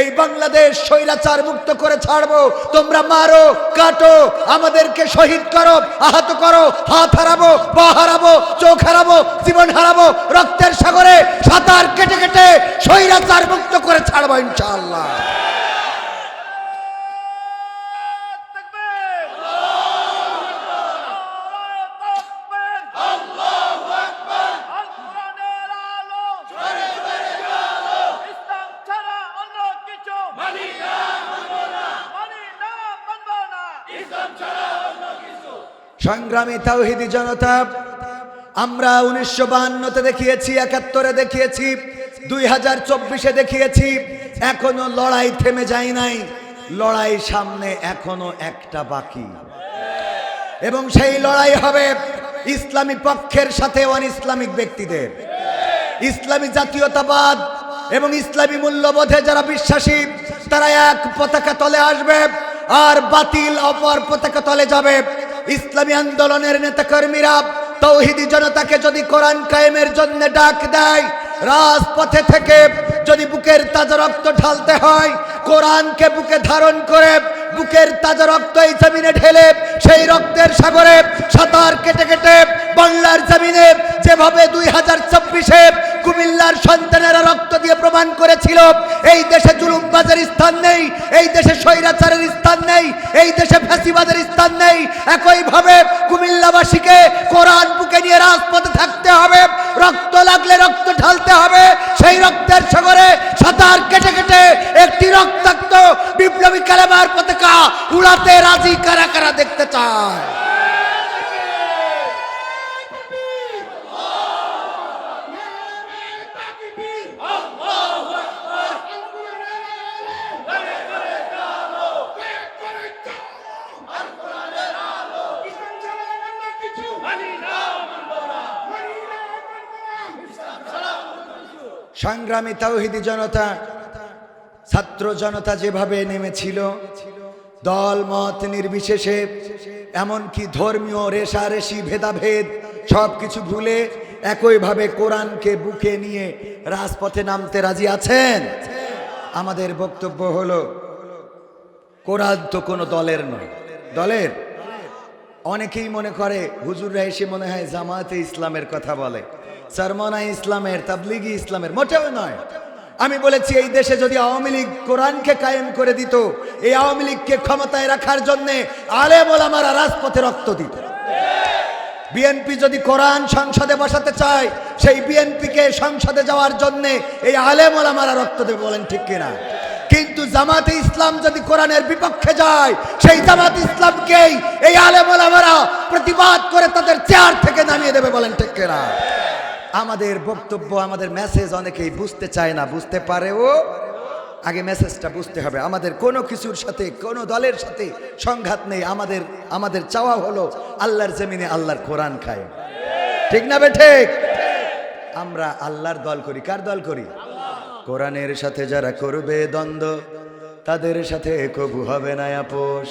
এই বাংলাদেশ স্বৈরাচার মুক্ত করে ছাড়বো। তোমরা মারো, কাটো, আমাদেরকে শহীদ করো, আহত করো, হাত হারাবো, পা হারাবো, চোখ হারাবো, জীবন হারাবো, রক্তের সাগরে সাঁতার কেটে কেটে স্বৈরাচার মুক্ত করে ছাড়বো ইনশাআল্লাহ। সংগ্রামী তাওহিদি জনতা, আমরা উনিশশো বাহান্নতে দেখিয়েছি, একাত্তরে দেখিয়েছি, দুই হাজার চব্বিশে দেখিয়েছি, এখনও লড়াই থেমে যায় নাই। লড়াই সামনে এখনও একটা বাকি। এবং সেই লড়াই হবে ইসলামী পক্ষের সাথে অন ইসলামিক ব্যক্তিদের। ইসলামী জাতীয়তাবাদ এবং ইসলামী মূল্যবোধে যারা বিশ্বাসী, তারা এক পতাকা তলে আসবে আর বাতিল অপর পতাকা তলে যাবে। ইসলামী আন্দোলনের নেতাকর্মীরা তৌহিদি জনতাকে যদি কোরআন কায়েমের জন্য ডাক দেয়, রাজপথে থেকে যদি বুকের তাজা রক্ত ঢালতে হয় কোরআনকে বুকে ধারণ করে, বুকের তাজা রক্ত এই জমিনে ঢেলে, সেই রক্তের সাগরে সাঁতার কেটে কেটে বাংলার জমিনে যেভাবে দুই হাজার চব্বিশে কুমিল্লার সন্তানেরা রক্ত দিয়ে প্রমাণ করেছিল, এই দেশে জুলুমবাজের স্থান নেই, এই দেশে স্বৈরাচারের স্থান নেই, এই দেশে ফ্যাসিবাদের স্থান নেই, একইভাবে কুমিল্লাবাসীকে কোরআন বুকে নিয়ে রাজপথে থাকতে হবে, রক্ত লাগলে রক্ত ঢালতে হবে, সেই রক্তের সাগরে সাঁতার কেটে কেটে একটি রক্তাক্ত বিপ্লবী কালেমার পতাকা রাজি কারা কারা দেখতে চায়? সংগ্রামী তাওহিদি জনতা ছাত্র জনতা যেভাবে নেমেছিল দল, মত নির্বিশেষে, এমনকি ধর্মীয় রেশারেশি ভেদাভেদ সব কিছু ভুলে একইভাবে কোরআনকে বুকে নিয়ে রাজপথে নামতে রাজি আছেন? আমাদের বক্তব্য হলো, কোরআন তো কোনো দলের নয়। দলের? অনেকেই মনে করে, হুজুররা এসে মনে হয় জামাতে ইসলামের কথা বলে। সরমনা ইসলামের, তাবলিগি ইসলামের, মোটেও নয়। আমি বলেছি, এই দেশে যদি আওয়ামী লীগ কোরআনকে কায়েম করে দিত, এই আওয়ামী লীগকে ক্ষমতায় রাখার জন্য আলেম ওলামারা রাজপথে রক্ত দিত। বিএনপি যদি কোরআন সংসদে বসাতে চায়, সেই বিএনপিকে সংসদে যাওয়ার জন্য এই আলেম ওলামারা রক্ত দেবে বলেন ঠিক কিনা? কিন্তু জামাতে ইসলাম যদি কোরআনের বিপক্ষে যায়, সেই জামাত ইসলামকেই এই আলেম ওলামারা প্রতিবাদ করে তাদের চেয়ার থেকে নামিয়ে দেবে বলেন ঠিক কিনা? আমাদের বক্তব্য, আমাদের মেসেজ অনেকেই বুঝতে চায় না, বুঝতে পারেও আগে মেসেজটা বুঝতে হবে। আমাদের কোনো কিছুর সাথে, কোনো দলের সাথে সংঘাত নেই। আমাদের আমাদের চাওয়া হলো আল্লাহর জমিনে আল্লাহর কোরআন খায় ঠিক না ঠিক? আমরা আল্লাহর দল করি। কার দল করি? কোরআনের সাথে যারা করবে দ্বন্দ্ব, তাদের সাথে কবু হবে না আপোষ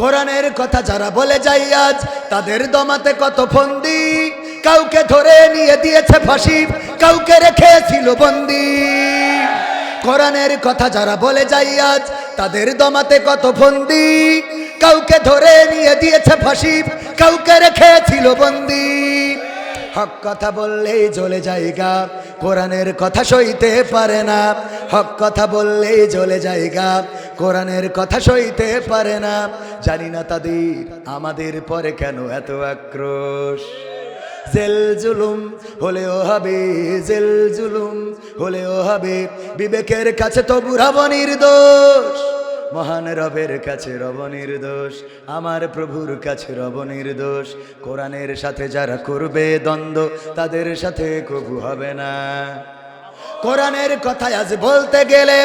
কোরআনের কথা যারা বলে যাই আজ, তাদের দমাতে কত ফন্দি। কাউকে ধরে নিয়ে দিয়েছে ফাঁসি, কাউকে রেখেছিল বন্দি। কোরআনের কথা যারা বলে যাই আজ, তাদের দমাতে কত ফন্দি। কাউকে ধরে নিয়ে দিয়েছে ফাঁসি, কাউকে রেখেছিল বন্দি। হক কথা বললেই জ্বলে জায়গা, কোরআনের কথা সইতে পারে না। হক কথা বললেই জ্বলে জায়গা, কোরআনের কথা সইতে পারে না। জানি না তাদের, আমাদের পরে কেন এত আক্রোশ? জেল জুলুম হলেও হবে, জেল জুলুম হলেও হবে, বিবেকের কাছে তো বুড়াব নির্দোষ। মহান রবের কাছে রব নির্দোষ, আমার প্রভুর কাছে রব নির্দোষ। কোরআনের সাথে যারা করবে দ্বন্দ্ব, তাদের সাথে কবু হবে না। কোরআনের কথায় আজ বলতে গেলে,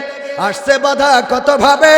আসছে বাধা কত ভাবে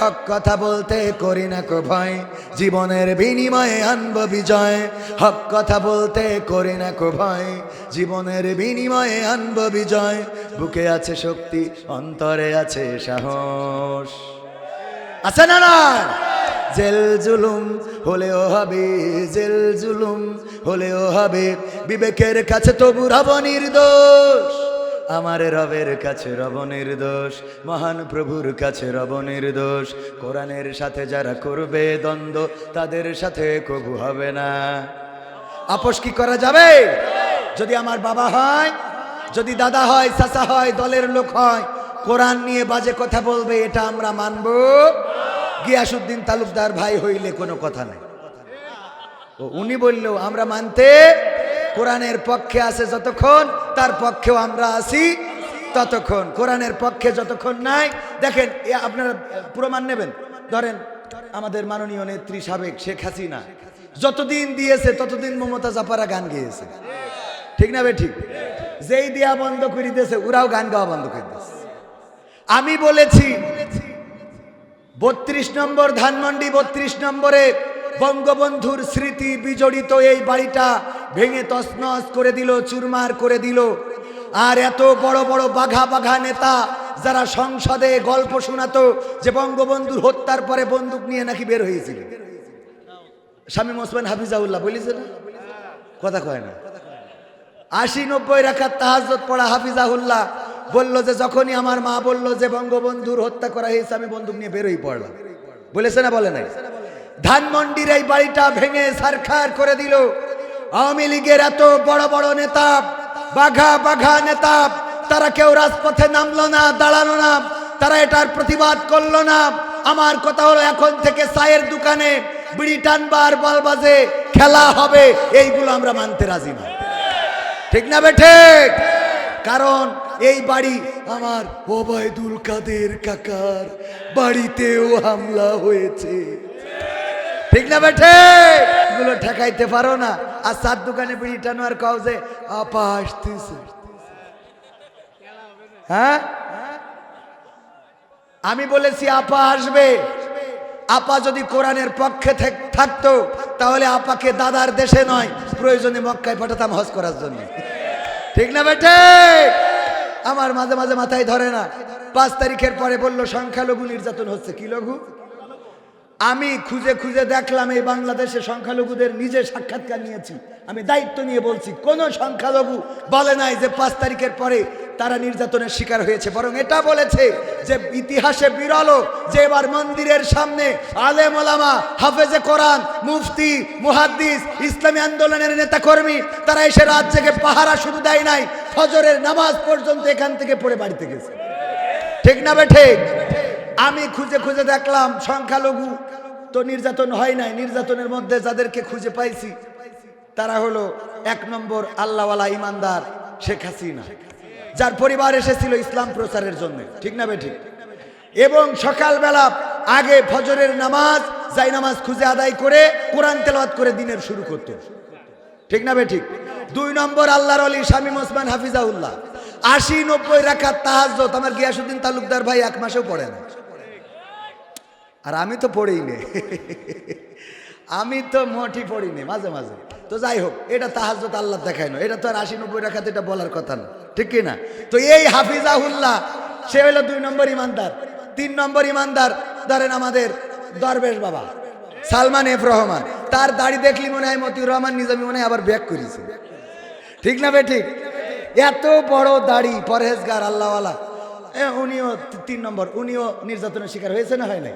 হক কথা বলতে করি না কো ভয় জীবনের বিনিময়ে আনব বিজয়। হক কথা বলতে করি না কো ভয় জীবনের বিনিময়ে আনব বিজয়। বুকে আছে শক্তি, অন্তরে আছে সাহস। আছে না না? জেল জুলুম হলেও হবে, জেল জুলুম হলেও হবে। বিবেকের কাছে তবু রব নির্দোষ। আমার রবের কাছে রব নির্দোষ, মহান প্রভুর কাছে রব নির্দোষ। কোরআনের সাথে যারা করবে দ্বন্দ্ব, তাদের সাথে কবু হবে না। আপোষ কি করা যাবে? যদি আমার বাবা হয়, যদি দাদা হয়, চাচা হয়, দলের লোক হয়, কোরআন নিয়ে বাজে কথা বলবে, এটা আমরা মানব? গিয়াসুদ্দিন তালুকদার ভাই হইলে কোনো কথা নেই। উনি বললেও আমরা মানতে কোরআনের পক্ষে আছে যতক্ষণ, তার পক্ষেও আমরা আছি ততক্ষণ। কোরআনের পক্ষে যতক্ষণ নাই, দেখেন, এ আপনারা প্রমাণ নেবেন। ধরেন, আমাদের মাননীয় নেত্রী সাবেক শেখ হাসিনা, যতদিন দিয়েছে, ততদিন মমতা জাপারা গান গেয়েছে। ঠিক না বে ঠিক? যেই দেয়া বন্ধ করে দিয়েছে ওরাও গান গাওয়া বন্ধ করে দিয়েছে আমি বলেছি, বত্রিশ নম্বর ধানমন্ডি, বত্রিশ নম্বরে বঙ্গবন্ধুর স্মৃতি বিজড়িত এই বাড়িটা ভেঙে তছনছ করে দিল, চুরমার করে দিল। আর এত বড় বড় বাঘা বাঘা নেতা যারা সংসদে গল্প শোনাতো যে বঙ্গবন্ধুর হত্যার পরে বন্দুক নিয়ে নাকি বের হয়েছিল। শামীম ওসমান হাফিজাউল্লাহ বলিছে কথা কয় না। আশি নব্বই রাখার তাহাজত পড়া হাফিজাহুল্লাহ বলল যে যখনই আমার মা বলল যে বঙ্গবন্ধুর হত্যা করা হয়েছে, আমি বন্দুক নিয়ে বেরোই পড়লাম। বলেছে না বলে নাই? ধানমন্ডির এই বাড়িটা ভেঙে সারখার করে দিল। আওয়ামী লীগের এত বড় বড় নেতা, বাঘা বাঘা নেতা, তারা কেউ রাজপথে নামলো না, দাঁড়াল না, তারা এটার প্রতিবাদ করল না। আমার কথা হলো, এখন থেকে চায়ের দোকানে বিড়ি টানবার বল বাজে, খেলা হবে, এইগুলো আমরা মানতে রাজি না। ঠিক না বেঠে কারণ এই বাড়ি আমার ওবায়দুল কাদের কাকার, বাড়িতেও হামলা হয়েছে। ঠিক না বেঠে এগুলো ঠেকাইতে পারো না। আর সাত দোকানে বিড়ি টানো আর কাউ যে, আপা, আসতেছে হ্যাঁ? আমি বলেছি, আপা আসবে। আপা যদি কোরআনের পক্ষে থাক- থাকতো, তাহলে আপাকে দাদার দেশে নয়, প্রয়োজনে মক্কায় পাঠাতাম হজ করার জন্য। ঠিক না বেটে আমার মাঝে মাঝে মাথায় ধরে না। পাঁচ তারিখের পরে বলল, সংখ্যালঘু নির্যাতন হচ্ছে। কি লঘু? আমি খুঁজে খুঁজে দেখলাম এই বাংলাদেশে সংখ্যালঘুদের নিজে সাক্ষাৎকার নিয়েছি। আমি দায়িত্ব নিয়ে বলছি, কোন সংখ্যালঘু বলে নাই যে পাঁচ তারিখের পরে তারা নির্যাতনের শিকার হয়েছে। বরং এটা বলেছে যে ইতিহাসে বিরল, যে এবার মন্দিরের সামনে আলেম ওলামা, হাফেজে কোরআন, মুফতি, মুহাদ্দিস, ইসলামী আন্দোলনের নেতাকর্মী, তারা এসে রাত জেগে পাহারা শুধু দেয় নাই, ফজরের নামাজ পর্যন্ত এখান থেকে পড়ে বাড়িতে গেছে। ঠিক না বে ঠিক? আমি খুঁজে খুঁজে দেখলাম সংখ্যালঘু তো নির্যাতন হয় নাই। নির্যাতনের মধ্যে যাদেরকে খুঁজে পাইছি, তারা হলো এক নম্বর আল্লাহওয়ালা ইমানদার শেখ হাসিনা, যার পরিবার এসেছিল ইসলাম প্রচারের জন্য। ঠিক না বে ঠিক এবং সকালবেলা আগে ফজরের নামাজ যাই নামাজ খুঁজে আদায় করে কোরআন তেলাওয়াত করে দিনের শুরু করতো। ঠিক না বেঠিক? দুই নম্বর আল্লাহর আলী শামীম ওসমান হাফিজাউল্লাহ। আশি নব্বই রাখার তাহাজত আমার গিয়াসুদ্দিন তালুকদার ভাই এক মাসেও পড়ে না। আর আমি তো পড়েই নে আমি তো মোটি পড়ি নে মাঝে মাঝে। তো যাই হোক, এটা তাহাজত আল্লাহ দেখায় না। এটা তো আর আশি নব্বই রাখাতে এটা বলার কথা না। ঠিক কি না তো এই হাফিজাহুল্লাহ, সে হলো দুই নম্বর ইমানদার। তিন নম্বর ইমানদার, ধরেন আমাদের দরবেশ বাবা, সালমান এফ রহমান। তার দাড়ি দেখলি মনে হয় মতিউর রহমান নিজামি মনে হয় আবার ব্যাক করেছে। ঠিক না বে ঠিক? এত বড় দাড়ি, পরহেজগার, আল্লাহওয়ালা। উনিও তিন নম্বর, উনিও নির্যাতনের শিকার হয়েছে না হয় নাই?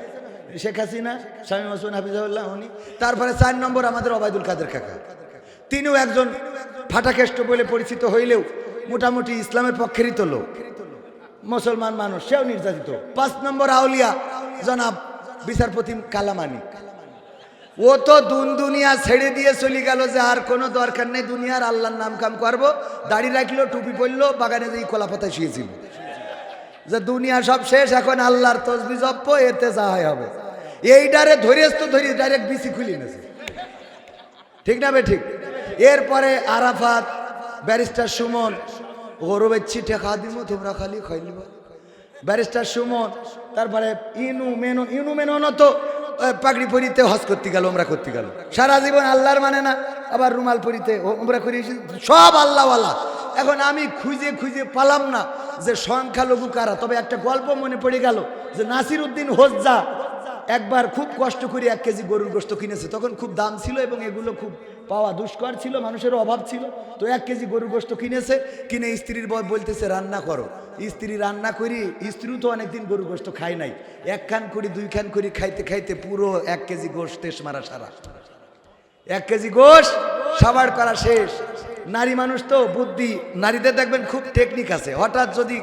শেখ হাসিনা, স্বামী মাসুন হাফিজাউল্লাহ উনি। তারপরে চার নম্বর আমাদের অবায়দুল কাদের কাকা। তিনিও একজন ফাটাকেষ্ট বলে পরিচিত হইলেও মোটামুটি ইসলামের পক্ষেরই তো লোক। মুসলমান মানুষ, সেও নির্যাতিত। পাঁচ নম্বর আউলিয়া, জনাব বিচারপতি কালামানি। ও তো দুন দুনিয়া ছেড়ে দিয়ে চলে গেল যে আর কোনো দরকার নেই, দুনিয়ার আল্লাহর নাম কাম করব। দাড়ি রাখল, টুপি পরলো, বাগানে যে কলা পাতায় শুয়েছিল। যে দুনিয়া সব শেষ, এখন আল্লাহর তসবি জপ্প, এতে যা হয় হবে। এইটারে ধরিস তো ধরি ডাইরেক্ট বিসি খুলি নেছে। ঠিক না বে ঠিক? এরপরে আরাফাত, ব্যারিস্টার সুমন, গৌরবের চিঠে খা দিব তোমরা খালি খাইলিব ব্যারিস্টার সুমন, তারপরে ইনু মেনো ইনু মেনো না তো পাগড়ি পরিতে হজ করতে গেল ওমরা করতে গেল। সারা জীবন আল্লাহর মানে না, আবার রুমাল পরিতে ওমরা করি সব আল্লাহওয়ালা। এখন আমি খুঁজে খুঁজে পালাম না যে সংখ্যালঘু কারা। তবে একটা গল্প মনে পড়ে গেল যে নাসির উদ্দিন হোজ্জা একবার খুব কষ্ট করে এক কেজি গরুর গোস্ত কিনেছে। তখন খুব দাম ছিল এবং এগুলো খুব পাওয়া দুষ্কর ছিল মানুষের অভাব ছিল। তো এক কেজি গরুর গোস্ত কিনেছে, কিনে স্ত্রীর বলতেছে, রান্না করো। স্ত্রী রান্না করি, স্ত্রীও তো অনেকদিন গরুর গোস্ত খায় নাই। এক খান করি, দুই খান করি, খাইতে খাইতে পুরো এক কেজি গোস্ত তেস মারা সারা। এক কেজি গোশ সাবার করা শেষ। নারী মানুষ তো বুদ্ধি, নারীদের দেখবেন খুব টেকনিক আছে। হঠাৎ যদি